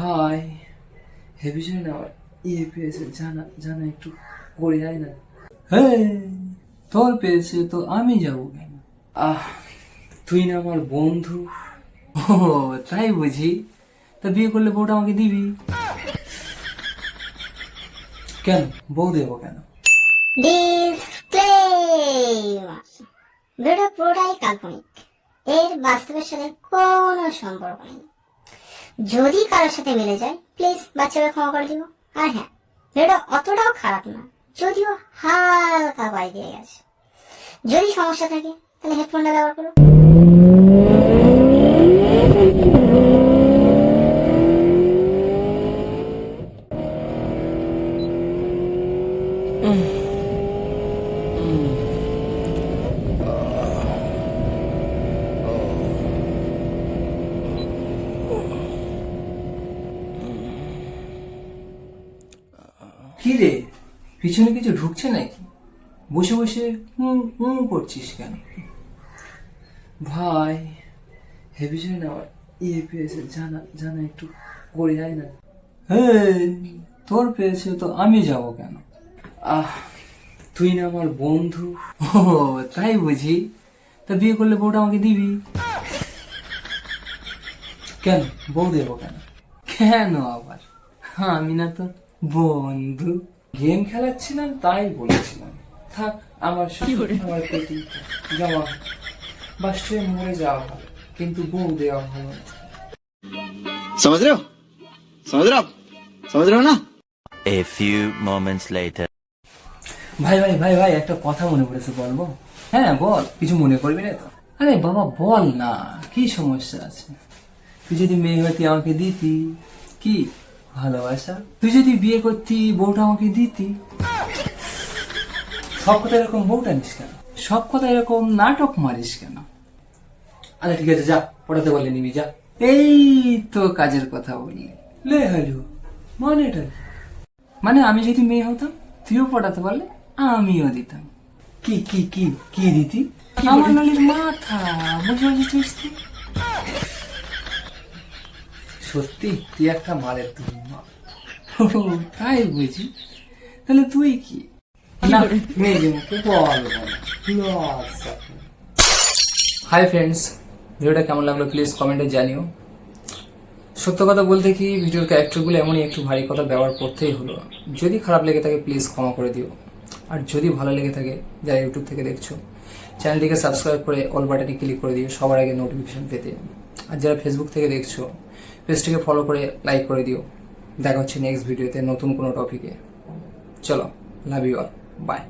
ভাই হে বিষয় না ইয়ে পেয়েছে, জানা জানা একটু করে যায় না। হ্যাঁ তোর পেয়েছে তো আমি যাব কেন? আহ, তুই না আমার বন্ধু। ও, তাই বুঝি? তা বিয়ে করলে বউটা আমাকে দিবি? কেন? বউ দেবো কেন? ভিডিও পুরোটাই কাল্পনিক। এর বাস্তবের সাথে কোনো সম্পর্ক নেই। যদি কারোর সাথে মিলে যায় প্লিজ বাচ্চাকে ক্ষমা করে দিব আর হ্যাঁ ভিডিও অতটাও খারাপ না, যদিও হালকা বাই দিয়ে গেছে যদি সমস্যা থাকে, তাহলে হেডফোনটা ব্যবহার করো। কি রে? পিছনে কিছু ঢুকছে নাকি? বসে বসে হুম হুম করছিস কেন? ভাই হে বিষয় না ইয়ে পেয়েছে জানা জানা একটু করে যায় না। হ্যাঁ তোর পেয়েছে তো আমি যাব কেন? আহ, তুই না আমার বন্ধু। ও, তাই বুঝি? তা বিয়ে করলে বউটা আমাকে দিবি? কেন? বউ দেবো কেন? কেন আবার? হ্যাঁ আমি না তো বন্ধু গেম খেলাচ্ছিলাম তাই বলেছিলাম। থাক আমার শ্বশুর আমার পেটি জমা। বাস ট্রেন মরে যাওয়া হয় কিন্তু বউ দেওয়া ভালো সমাজ রেও সমাজ না। এ ফিউ মোমেন্টস লেটার ভাই ভাই ভাই ভাই একটা কথা মনে পড়েছে বলব হ্যাঁ বল কিছু মনে করবি না তো? আরে বাবা বল না কি সমস্যা আছে? তুই যদি মেয়ে হয়তো আমাকে দিতি কি? ভালোবাসা? তুই যদি বিয়ে করতি বউটা আমাকে দিতি। সব কথা এরকম বউটা নিস কেন? সব কথা এরকম নাটক মারিস কেন? আচ্ছা ঠিক আছে যা পড়াতে বলে নিবি যা। এই তো কাজের কথা বলি। লে হ্যালো মানেটা কি? মানে আমি যদি মেয়ে হতাম তুইও পড়াতে পারলে আমিও দিতাম। কি কি কি কি দিতি? আমার নলির মাথা বুঝে তুই সত্যি তুই একটা মালের তুই তাই বুঝি? তাহলে তুই কি? হাই ফ্রেন্ডস ভিডিওটা কেমন লাগল প্লিজ কমেন্টে জানিও। সত্য কথা বলতে কি ভিডিওর ক্যারেক্টারগুলো এমনই একটু ভারী কথা ব্যবহার করতেই হলো। যদি খারাপ লেগে থাকে প্লিজ ক্ষমা করে দিও। আর যদি ভালো লেগে থাকে যারা ইউটিউব থেকে দেখছ চ্যানেলটিকে সাবস্ক্রাইব করে অল বাটনে ক্লিক করে দিও সবার আগে নোটিফিকেশন পেতে। আর যারা ফেসবুক থেকে দেখছ পেজটিকে ফলো করে লাইক করে দিও। দেখা হচ্ছে নেক্সট ভিডিওতে নতুন কোনো টপিকে চলো লাভ ইউ অল বাই